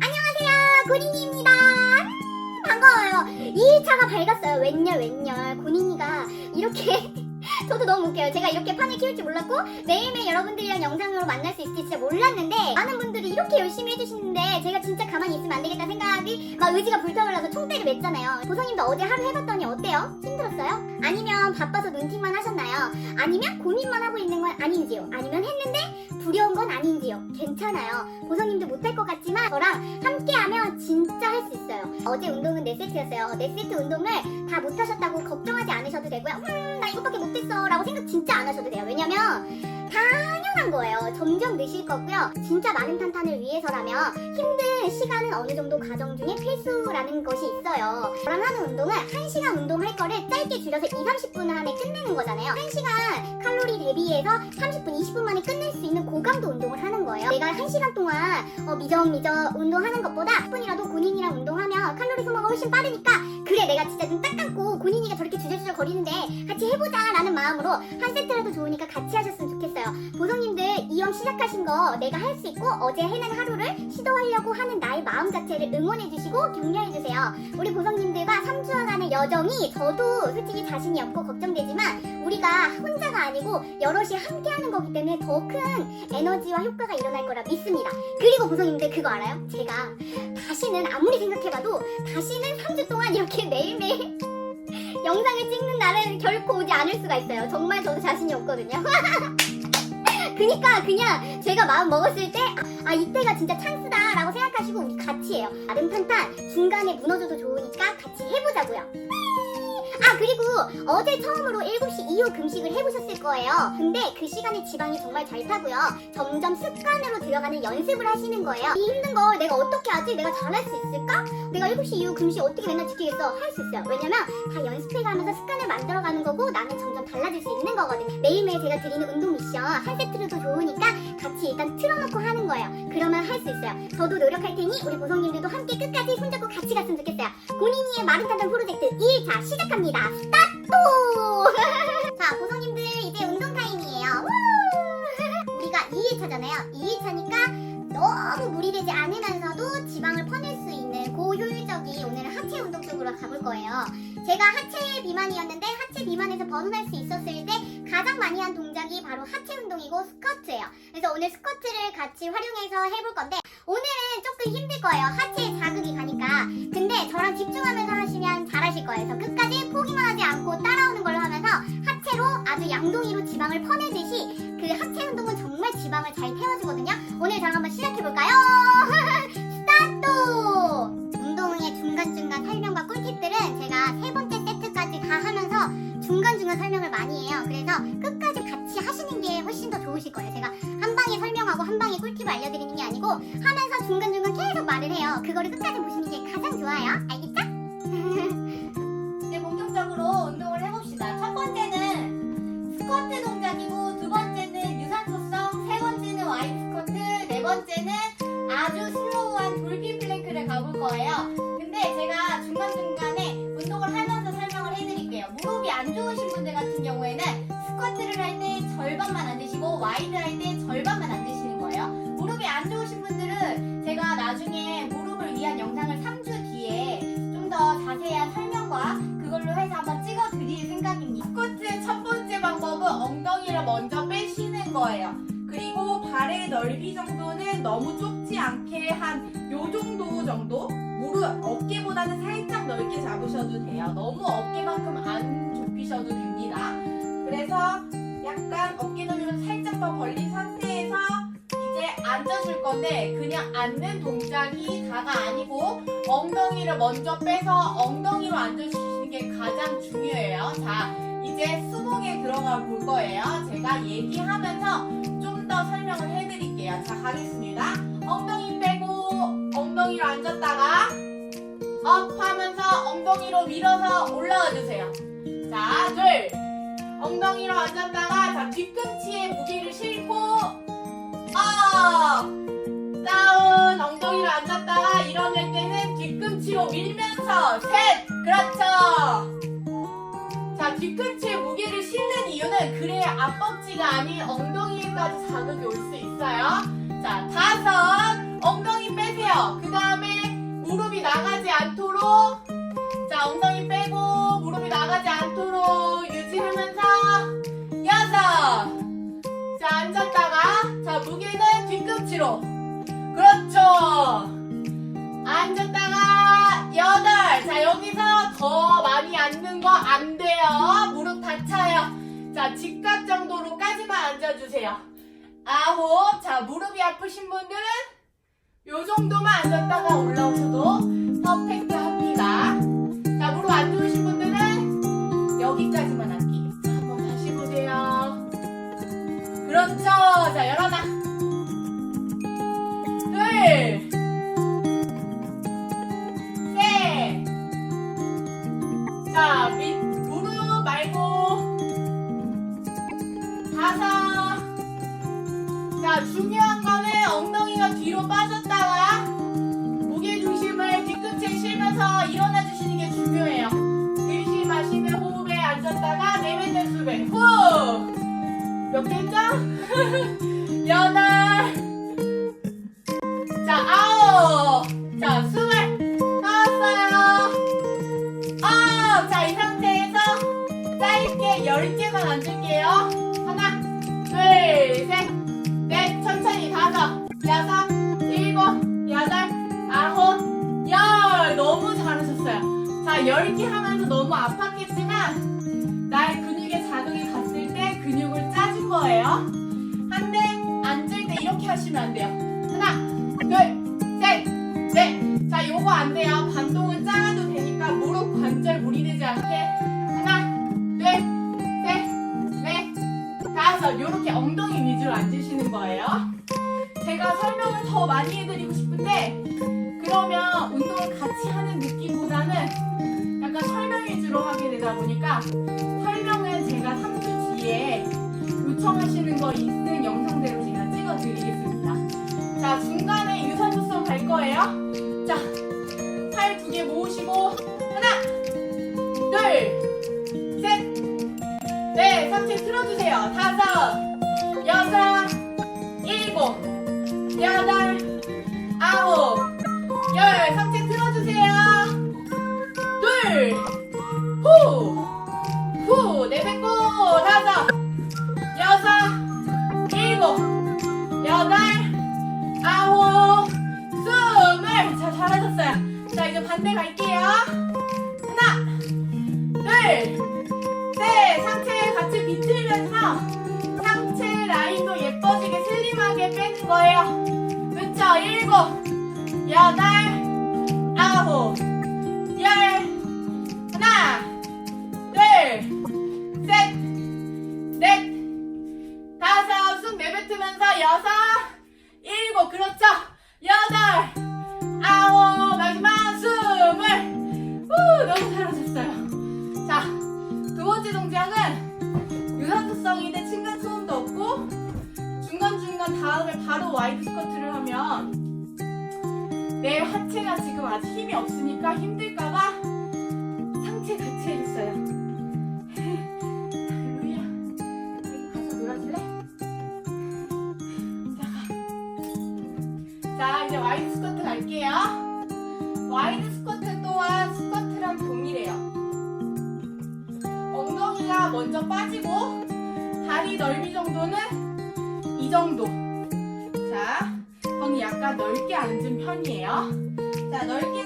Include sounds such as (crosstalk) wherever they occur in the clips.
안녕하세요 고니니입니다 음, 반가워요 2일차가 밝았어요 웬열 웬열 고니니가 이렇게 (laughs) 저도 너무 웃겨요 제가 이렇게 판을 키울 줄 몰랐고 매일매일 여러분들이랑 영상으로 만날 수 있을지 진짜 몰랐는데 많은 분들이 이렇게 열심히 해주시는데 제가 진짜 가만히 있으면 안 되겠다 생각이 막 의지가 불타올라서 총대를 맸잖아요 보성님도 어제 하루 해봤더니 어때요? 힘들었어요? 아니면 바빠서 눈팅만 하셨나요? 아니면 고민만 하고 있는 건 아닌지요? 아니면 했는데 두려운 건 아닌지요? 괜찮아요. 보성님도 못할 것 같지만 저랑 함께하면 진짜 할 수 있어요. 어제 운동은 4세트였어요. 4세트 운동을 다 못하셨다고 걱정하지 않으셔도 되고요. 음, 나 이것밖에 못했어. 라고 생각 진짜 안 하셔도 돼요. 왜냐면 당연한 거예요. 점점 느실 거고요. 진짜 많은 탄탄을 위해서라면 힘든 시간은 어느 정도 과정 중에 필수라는 것이 있어요. 저랑 하는 운동은 1시간 운동할 거를 짧게 줄여서 2, 30분 안에 끝내는 거잖아요. 1시간 칼로리 대비해서 30분, 20분 만에 끝낼 수 있는 고강도 운동을 하는 거예요. 내가 1시간 동안 어, 미적미적 운동하는 것보다 10분이라도 본인이랑 운동하면 칼로리 소모가 훨씬 빠르니까 그래 내가 진짜 눈 딱 감고 본인이가 저렇게 주저주저 거리는데 같이 해보자 라는 마음으로 한 세트라도 좋으니까 같이 하셨으면 좋겠어요. 보성님들 이왕 시작하신 거 내가 할 수 있고 어제 해낸 하루를 시도하려고 하는 나의 마음 자체를 응원해주시고 격려해주세요. 우리 보성님들과 3주간의 여정이 저도 솔직히 자신이 없고 걱정되지만 우리가 혼자가 아니고 여럿이 함께하는 거기 때문에 더 큰 에너지와 효과가 일어날 거라 믿습니다. 그리고 보성님들 그거 알아요? 제가 다시는 아무리 생각해봐도 다시는 3주 동안 이렇게 매일매일 (laughs) 영상을 찍는 날은 결코 오지 않을 수가 있어요. 정말 저도 자신이 없거든요. (laughs) 그니까 그냥 제가 마음 먹었을 때 아 이때가 진짜 찬스다 라고 생각하시고 우리 같이 해요. 아름탄탄 중간에 무너져도 좋으니까 같이 해보자고요. 아 그리고 어제 처음으로 7시 이후 금식을 해보셨을 거예요. 근데 그 시간에 지방이 정말 잘 타고요. 점점 습관으로 들어가는 연습을 하시는 거예요. 이 힘든 걸 내가 어떻게 하지? 내가 잘할 수 있을까? 내가 7시 이후 금식 어떻게 맨날 지키겠어? 할 수 있어요. 왜냐면 다 연습해가면서 습관을 만들어가는 거고 나는 점점 달라질 수 있는 거거든요. 매일매일 제가 드리는 운동 미션 한 세트로도 좋으니까 같이 일단 틀어놓고 하는 거예요. 그러면 할 수 있어요. 저도 노력할 테니 우리 보성님들도 함께 끝까지 손잡고 같이 갔으면 좋겠어요. 고니니의 마른탄탄 프로젝트 2일차 시작합니다. 스타트! (laughs) 자, 보성님들 이제 운동 타임이에요. 우! 우리가 2일차잖아요. 2일차니까 너무 무리되지 않으면서도 지방을 퍼낼 수 있는 고효율적인 오늘은 하체 운동 쪽으로 가볼 거예요. 제가 하체 비만이었는데 하체 비만에서 벗어날 수 있었을 때 가장 많이 한 동작이 바로 하체 운동이고 스쿼트예요. 그래서 오늘 스쿼트를 같이 활용해서 해볼 건데 오늘은 조금 힘들 거예요. 하체에 자극이 가니까. 근데 저랑 집중하면서 하시면 잘하실 거예요. 그래서 끝까지 포기만 하지 않고 따라오는 걸로 하면서 하체로 아주 양동이로 지방을 퍼내듯이 그 하체 운동은 정말 지방을 잘 태워주거든요. 나중에 무릎을 위한 영상을 3주 뒤에 좀 더 자세한 설명과 그걸로 해서 한번 찍어 드릴 생각입니다. 스쿼트의 첫 번째 방법은 엉덩이를 먼저 빼시는 거예요. 그리고 발의 넓이 정도는 너무 좁지 않게 한 요 정도 정도? 무릎 어깨보다는 살짝 넓게 잡으셔도 돼요. 너무 어깨만큼 안 좁히셔도 됩니다. 그래서 약간 어깨 넓이를 살짝 더 벌린 상태에서 이제 앉아줄 건데 그냥 앉는 동작이 다가 아니고 엉덩이를 먼저 빼서 엉덩이로 앉아주시는 게 가장 중요해요. 자, 이제 수동에 들어가 볼 거예요. 제가 얘기하면서 좀 더 설명을 해드릴게요. 자, 가겠습니다. 엉덩이 빼고 엉덩이로 앉았다가 업 하면서 엉덩이로 밀어서 올라가 주세요. 자, 둘. 엉덩이로 앉았다가 자, 뒤꿈치에 무게를 싣고 뒤꿈치에 무게를 싣는 이유는 그래야 앞벅지가 아닌 엉덩이에까지 자극이 올 수 있어요. 자, 다섯. 엉덩이 빼세요. 그 다음에 무릎이 나가지 않도록 자, 엉덩이 빼고 무릎이 나가지 않도록 유지하면서 여섯. 자, 앉았다가 자, 무게는 뒤꿈치로. 그렇죠. 앉았다가 여덟. 자, 여기서 더 많이 앉는 거 안 돼요. 무릎 다쳐요. 자 직각 정도로까지만 앉아주세요. 아홉. 자 무릎이 아프신 분들은 요 정도만 앉았다가 올라오셔도 퍼펙트 합니다. 자 무릎 안 좋으신 분들은 여기까지만 앉기. 자 한번 다시 보세요. 그렇죠. 자 열하나. 열개 하면서 너무 아팠겠지만, 나의 근육에 자극이 갔을 때 근육을 짜준 거예요. 한데, 앉을 때 이렇게 하시면 안 돼요. 하나, 둘, 셋, 넷. 자, 요거 안 돼요. 반동은 작아도 되니까 무릎 관절 무리되지 않게. 하나, 둘, 셋, 넷, 다섯. 요렇게 엉덩이 위주로 앉으시는 거예요. 제가 설명을 더 많이 해드리고 싶은데, 그러면 운동을 같이 하는 보니까 설명은 제가 3주 뒤에 요청하시는 거 있는 영상대로 제가 찍어드리겠습니다. 자, 중간에 유산소성 갈 거예요. 자, 팔 두 개 모으시고, 하나, 둘, 셋, 넷, 상체 틀어주세요. 다섯, 다음에 바로 와이드 스쿼트를 하면 내 하체가 지금 아직 힘이 없으니까 힘들까봐 앉은 편이에요. 자, 넓게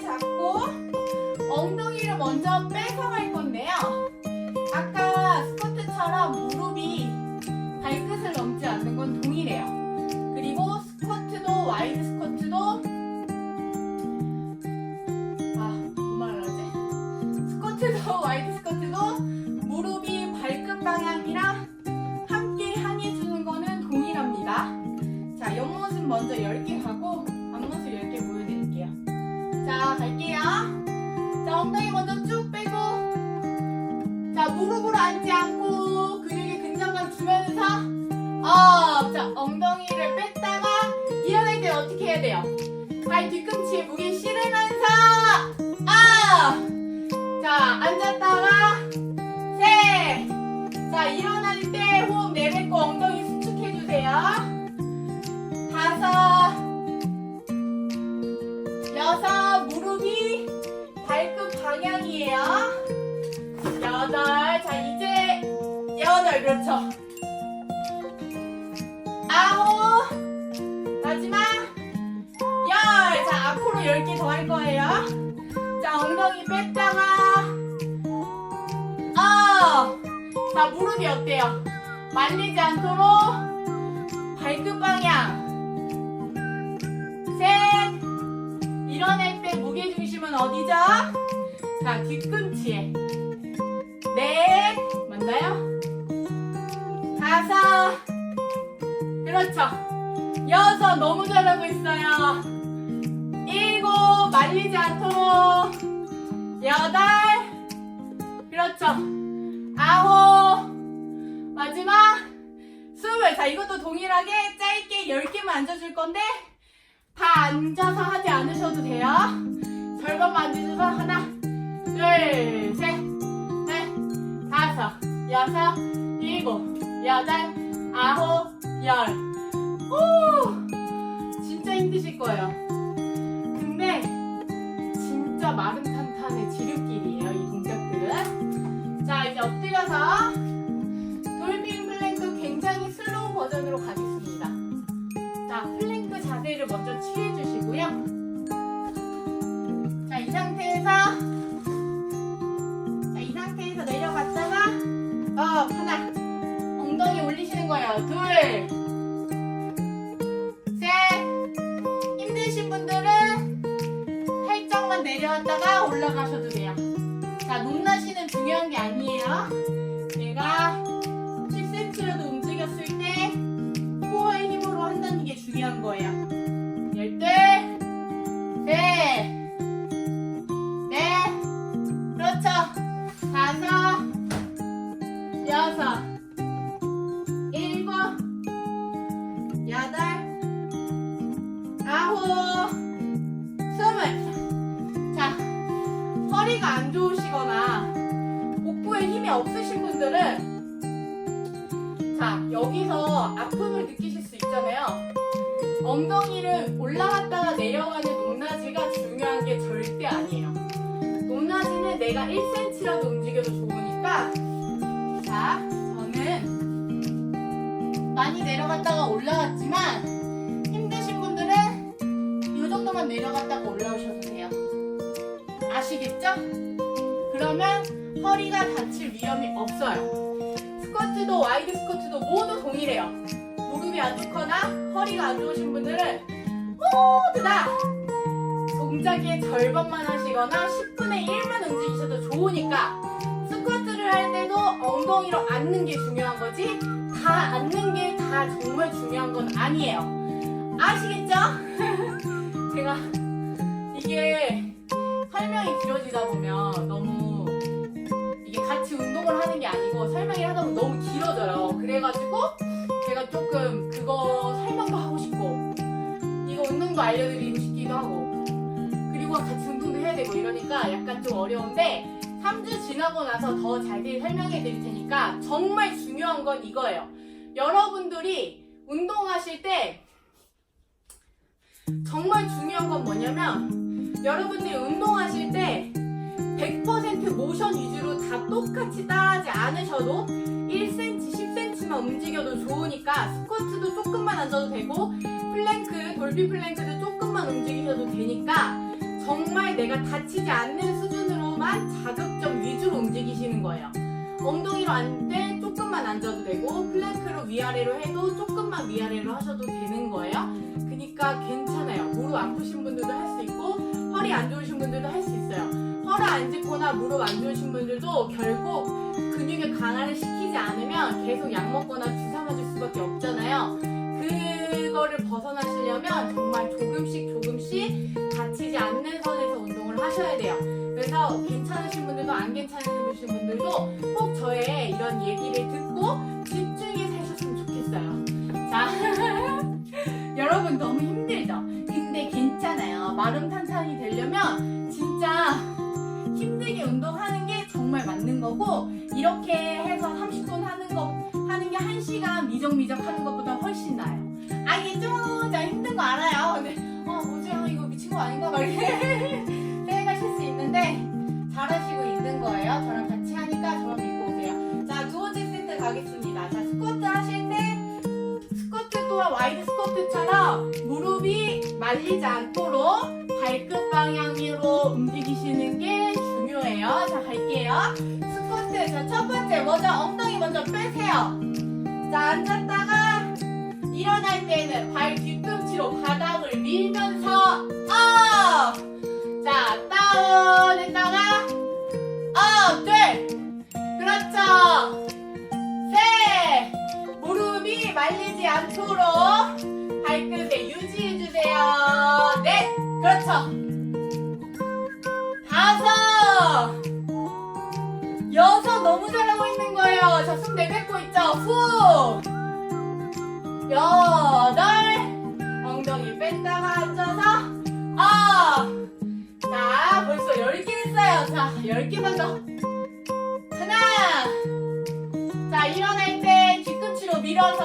자, 무릎이 어때요? 말리지 않도록 발끝 방향. 셋! 일어날 때 무게중심은 어디죠? 자, 뒤꿈치에. 넷! 맞나요? 다섯! 그렇죠. 여섯! 너무 잘하고 있어요. 일곱! 말리지 않도록. 여덟! 그렇죠. 아홉! 자, 이것도 동일하게 짧게 10개만 앉아줄 건데, 다 앉아서 하지 않으셔도 돼요. 절반만 앉으셔서 하나, 둘, 셋, 넷, 다섯, 여섯, 일곱, 여덟, 아홉, 열. 오! 진짜 힘드실 거예요. 근데 진짜 마른 탄탄의 지름길이에요, 이 동작들은. 자, 이제 엎드려서 버전으로 가겠습니다. 자, 플랭크 자세를 먼저 취해 주시고요. 자, 이 상태에서 자, 이 상태에서 내려갔다가 어, 하나 엉덩이 올리시는 거예요. 둘 허리가 안 좋으시거나 복부에 힘이 없으신 분들은 자, 여기서 아픔을 느끼실 수 있잖아요. 엉덩이를 올라갔다가 내려가는 높낮이가 중요한 게 절대 아니에요. 높낮이는 내가 1cm라도 움직여도 좋으니까 자, 저는 많이 내려갔다가 올라갔지만 힘드신 분들은 이 정도만 내려갔다가 올라오셔도. 아시겠죠? 그러면 허리가 다칠 위험이 없어요. 스쿼트도 와이드 스쿼트도 모두 동일해요. 무릎이 안 좋거나 허리가 안 좋으신 분들은 모두 다 동작의 절반만 하시거나 10분의 1만 움직이셔도 좋으니까 스쿼트를 할 때도 엉덩이로 앉는 게 중요한 거지 다 앉는 게 다 정말 중요한 건 아니에요. 아시겠죠? (laughs) 제가 이게 설명이 길어지다 보면 너무 이게 같이 운동을 하는 게 아니고 설명이 하다 보면 너무 길어져요. 그래가지고 제가 조금 그거 설명도 하고 싶고 이거 운동도 알려드리고 싶기도 하고 그리고 같이 운동도 해야 되고 이러니까 약간 좀 어려운데 3주 지나고 나서 더 자세히 설명해 드릴 테니까 정말 중요한 건 이거예요. 여러분들이 운동하실 때 정말 중요한 건 뭐냐면 여러분들이 운동하실 때 100% 모션 위주로 다 똑같이 따라하지 않으셔도 1cm, 10cm만 움직여도 좋으니까 스쿼트도 조금만 앉아도 되고 플랭크, 돌비 플랭크도 조금만 움직이셔도 되니까 정말 내가 다치지 않는 수준으로만 자극점 위주로 움직이시는 거예요. 엉덩이로 때 조금만 앉아도 되고 플랭크로 위아래로 해도 조금만 위아래로 하셔도 되는 거예요. 그러니까 괜찮아요. 무릎 아프신 분들도 할 수 있고 허리 안 좋으신 분들도 할 수 있어요. 허리 안 좋거나 무릎 안 좋으신 분들도 결국 근육의 강화를 시키지 않으면 계속 약 먹거나 주사 맞을 수밖에 없잖아요. 그거를 벗어나시려면 정말 조금씩 조금씩 다치지 않는 선에서 운동을 하셔야 돼요. 그래서 괜찮으신 분들도 안 괜찮으신 분들도 꼭 저의 이런 얘기를 듣고 집중해서 하셨으면 좋겠어요. 자, (laughs) 여러분 너무 힘들죠? 근데 괜찮아요. 마름 탄탄이 되려면 진짜 힘들게 운동하는 게 정말 맞는 거고 이렇게 해서 30분 하는 거 하는 게 1시간 미적미적 하는 것보다 훨씬 나아요. 알겠죠? 자 힘든 거 알아요. 근데 어 뭐지? 아, 이거 미친 거 아닌가? 막 이렇게 말리지 않도록 발끝 방향으로 움직이시는 게 중요해요. 자, 갈게요. 스쿼트. 자, 첫 번째. 먼저 엉덩이 먼저 빼세요. 자, 앉았다가 일어날 때는 발 뒤꿈치로 바닥을 밀면서 10개만 더. 하나. 자, 일어날 때 뒤꿈치로 밀어서.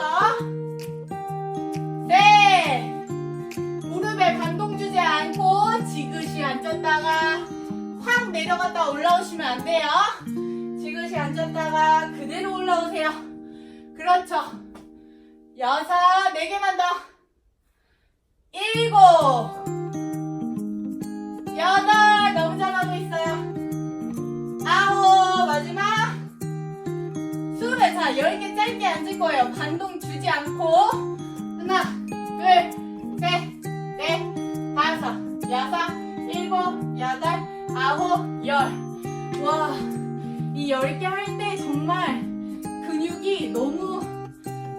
네. 무릎에 반동 주지 않고 지그시 앉았다가 확 내려갔다 올라오시면 안 돼요. 지그시 앉았다가 그대로 올라오세요. 그렇죠. 여섯, 네 개만 더. 일곱. 열개 짧게 앉을 거예요. 반동 주지 않고. 하나, 둘, 셋, 넷, 다섯, 여섯, 일곱, 여덟, 아홉, 열. 와, 이 열 개 할 때 정말 근육이 너무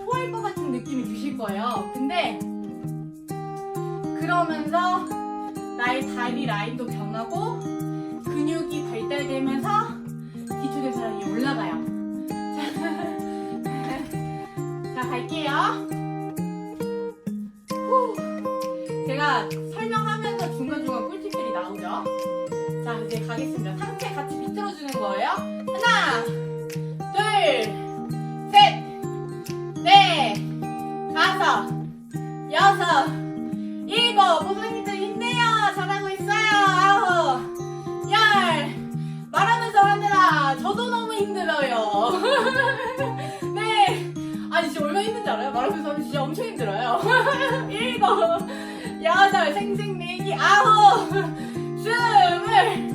토할 것 같은 느낌이 드실 거예요. 근데 그러면서 나의 다리 라인도 변하고 근육이 발달되면서 기초 대사량이 올라가요. 갈게요. 후. 제가 설명하면서 중간중간 꿀팁들이 나오죠. 자, 이제 가겠습니다. 상체 같이 비틀어 주는 거예요. 하나, 둘, 셋, 넷, 다섯, 여섯, 일곱, 부모님들 힘내요. 잘하고 있어요. 아홉, 열. 말하면서 하느라 저도 너무 힘들어요. (laughs) 얼마나 힘든지 알아요? 말하면서 하면 진짜 엄청 힘들어요. (laughs) 일곱, 여덟, 생생내기, 아홉, 스물.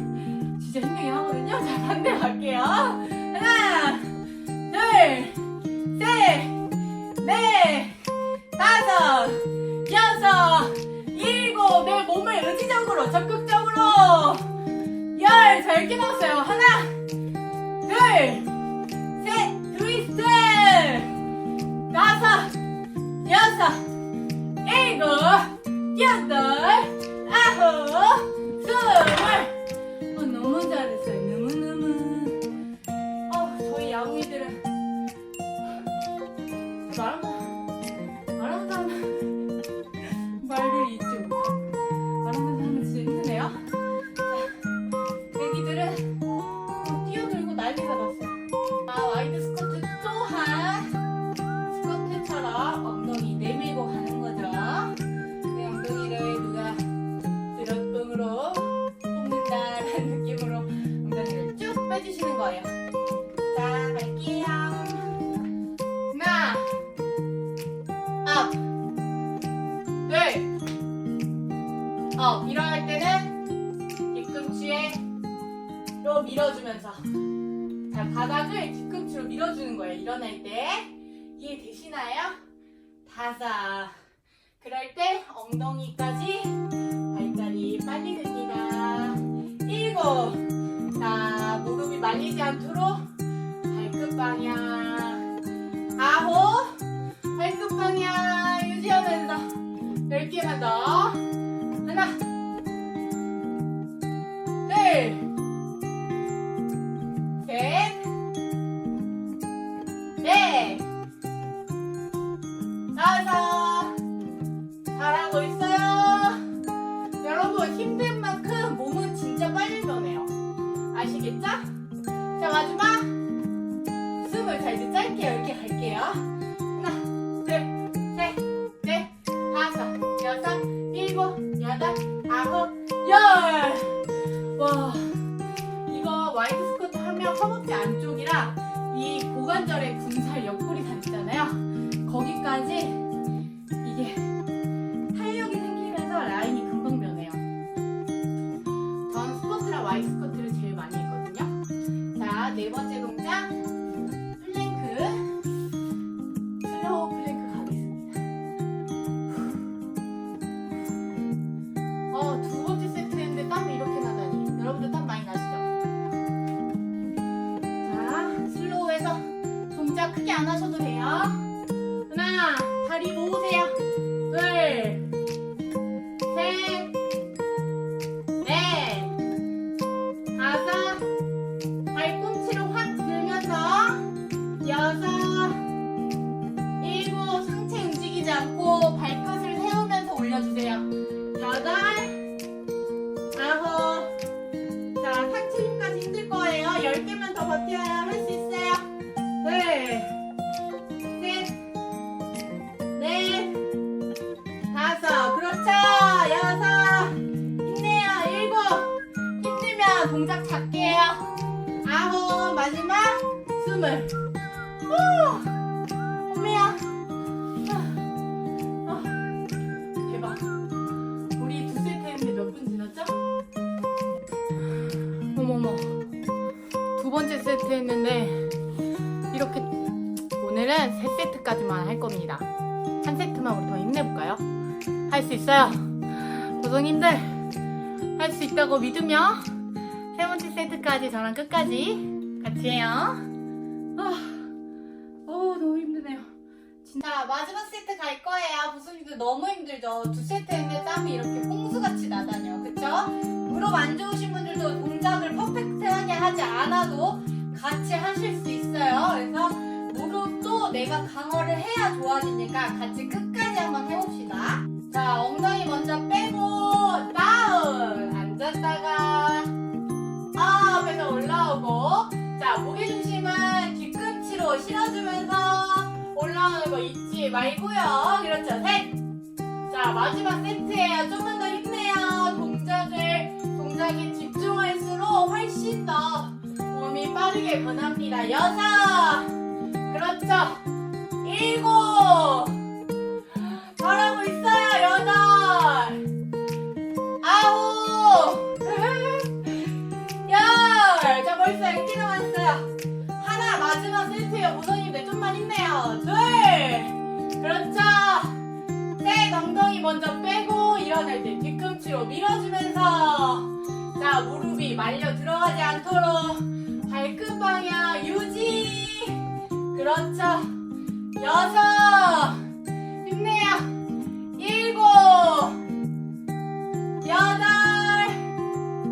거예요. 자, 갈게요. 하나, 업, 둘, 업. 일어날 때는 뒤꿈치에 로 밀어주면서 자, 바닥을 뒤꿈치로 밀어주는 거예요. 일어날 때. 이해되시나요? 다섯. 그럴 때 엉덩이까지 발자리 빨리 됩니다. 일곱. 말리지 않도록 발끝 방향. 아홉. 발끝 방향 유지하면서 열 개만 더. 하나. 둘. 하셔도 돼요. 하나, 다리 모으세요. 둘, 번째 세트 했는데 이렇게 오늘은 세 세트까지만 할 겁니다. 한 세트만 우리 더 힘내볼까요? 할 수 있어요. 고성님들 할 수 있다고 믿으며 세 번째 세트까지 저랑 끝까지 같이 해요. 아, 어 너무 힘드네요. 자 마지막 세트 갈 거예요. 부수님들 너무 힘들죠. 두 세트 했는데 땀이 이렇게 홍수같이 나다녀. 그쵸? 무릎 안 좋으신 분들도 동작을 하지 않아도 같이 하실 수 있어요. 그래서 무릎도 내가 강화를 해야 좋아지니까 같이 끝까지 한번 해봅시다. 자 엉덩이 먼저 빼고 다운 앉았다가 업에서 올라오고 자 무게중심은 뒤꿈치로 실어주면서 올라오는 거 잊지 말고요. 그렇죠. 셋. 자 마지막 세트예요. 좀만 더 힘 이 빠르게 변합니다. 여섯. 그렇죠. 일곱. 잘하고 있어요. 여덟. 아홉. (laughs) 열. 자 벌써 이렇게 남았어요. 하나 마지막 세트예요. 보선님들 좀만 힘내요. 둘. 그렇죠. 셋 엉덩이 먼저 빼고 일어날 때 뒤꿈치로 밀어주면서 자 무릎이 말려 들어가지 않도록 발끝 방향 유지. 그렇죠. 여섯. 힘내요. 일곱. 여덟.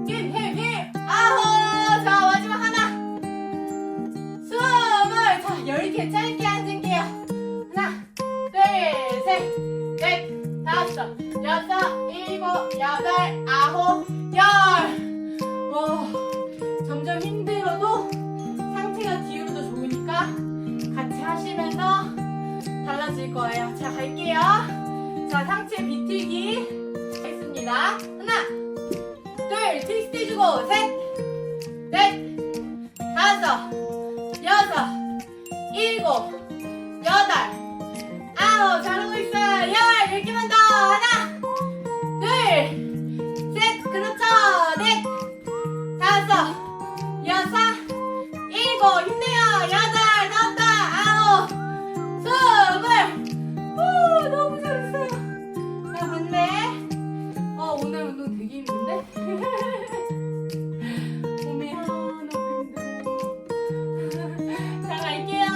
힘, 힘, 힘. 아홉. 자, 마지막 하나. 스물. 자, 열개 짧게 앉을게요. 하나, 둘, 셋, 넷, 다섯, 여섯, 일곱, 여덟, 아홉, 열. 와, 점점 힘들어 달라질 거예요. 자, 갈게요. 자, 상체 비틀기 하겠습니다. 하나, 둘, 트위스트 해주고, 셋, 넷, 다섯, 여섯, 일곱, 여덟, 아홉, 잘하고 있어요. 열, 열 개만 더. 하나, 둘, 셋, 그렇죠. 넷, 다섯, 여섯, 일곱, 힘든데? 몸이 너무 힘들어. 자, 갈게요.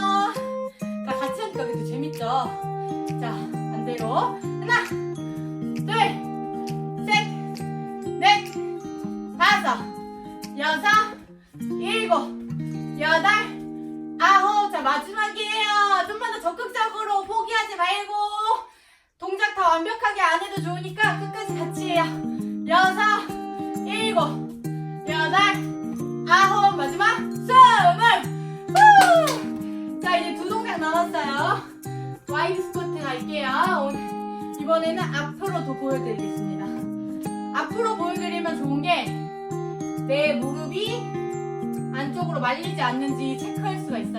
자, 같이 하니까 그래도 재밌죠? 자, 반대로. 말리지 않는지 체크할 수가 있어요.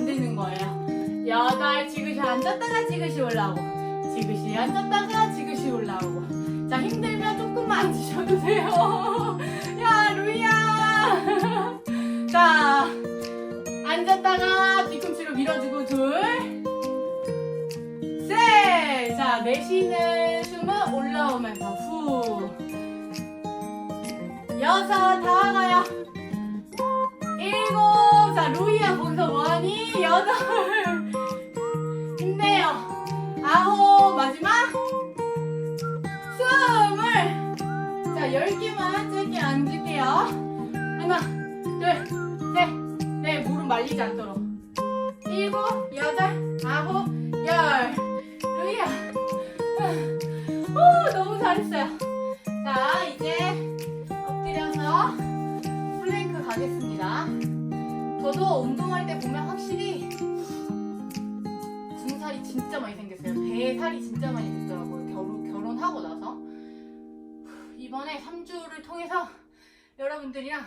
안 되는 거예요 여덟 지그시 앉았다가 지그시 올라오고 지그시 앉았다가 지그시 올라오고 자 힘들면 조금만 앉으셔도 돼요 (laughs) 야 루이야 (laughs) 자 앉았다가 뒤꿈치로 밀어주고 둘 셋! 자, 내쉬는 숨은 올라오면서 후. 여섯, 다 와가요. 일곱, 자, 루이야, 거기서 뭐하니? 여덟. 힘내요. 아홉, 마지막. 스물. 자, 열 개만 짧게 앉을게요. 하나, 둘, 셋, 넷, 무릎 말리지 않도록. 일곱, 여덟, 아홉, 열. 루이야. 오, 너무 잘했어요. 자, 이제 엎드려서 플랭크 가겠습니다. 저도 운동할 때 보면 확실히 등살이 진짜 많이 생겼어요. 배에 살이 진짜 많이 붙더라고요. 결혼, 결혼하고 나서. 이번에 3주를 통해서 여러분들이랑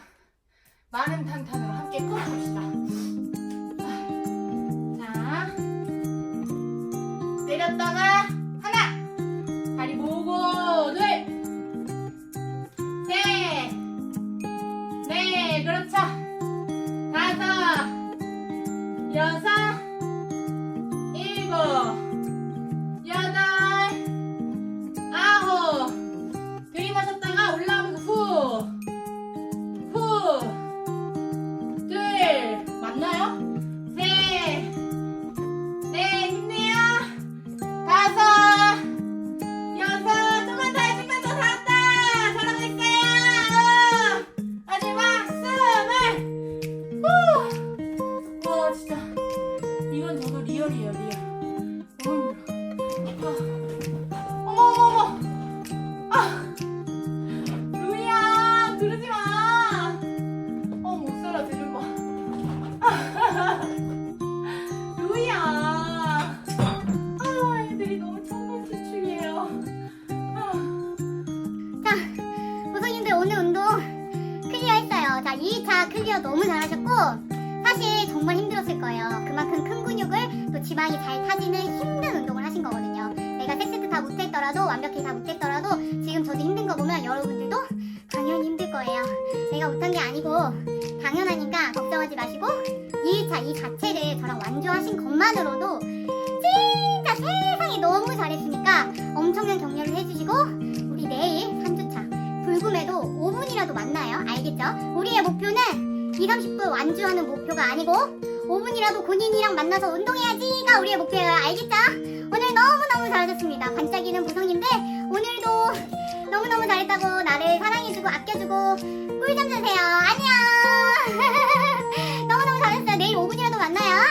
많은 탄탄으로 함께 풀어봅시다. 자, 내렸다가 너무 잘했으니까 엄청난 격려를 해주시고, 우리 내일 3주차 불금에도 5분이라도 만나요. 알겠죠? 우리의 목표는 2, 30분 완주하는 목표가 아니고 5분이라도 군인이랑 만나서 운동해야지가 우리의 목표예요. 알겠죠? 오늘 너무너무 잘하셨습니다. 반짝이는 보성님들 오늘도 너무너무 잘했다고 나를 사랑해주고 아껴주고 꿀좀 주세요. 안녕! (laughs) 너무너무 잘했어요. 내일 5분이라도 만나요.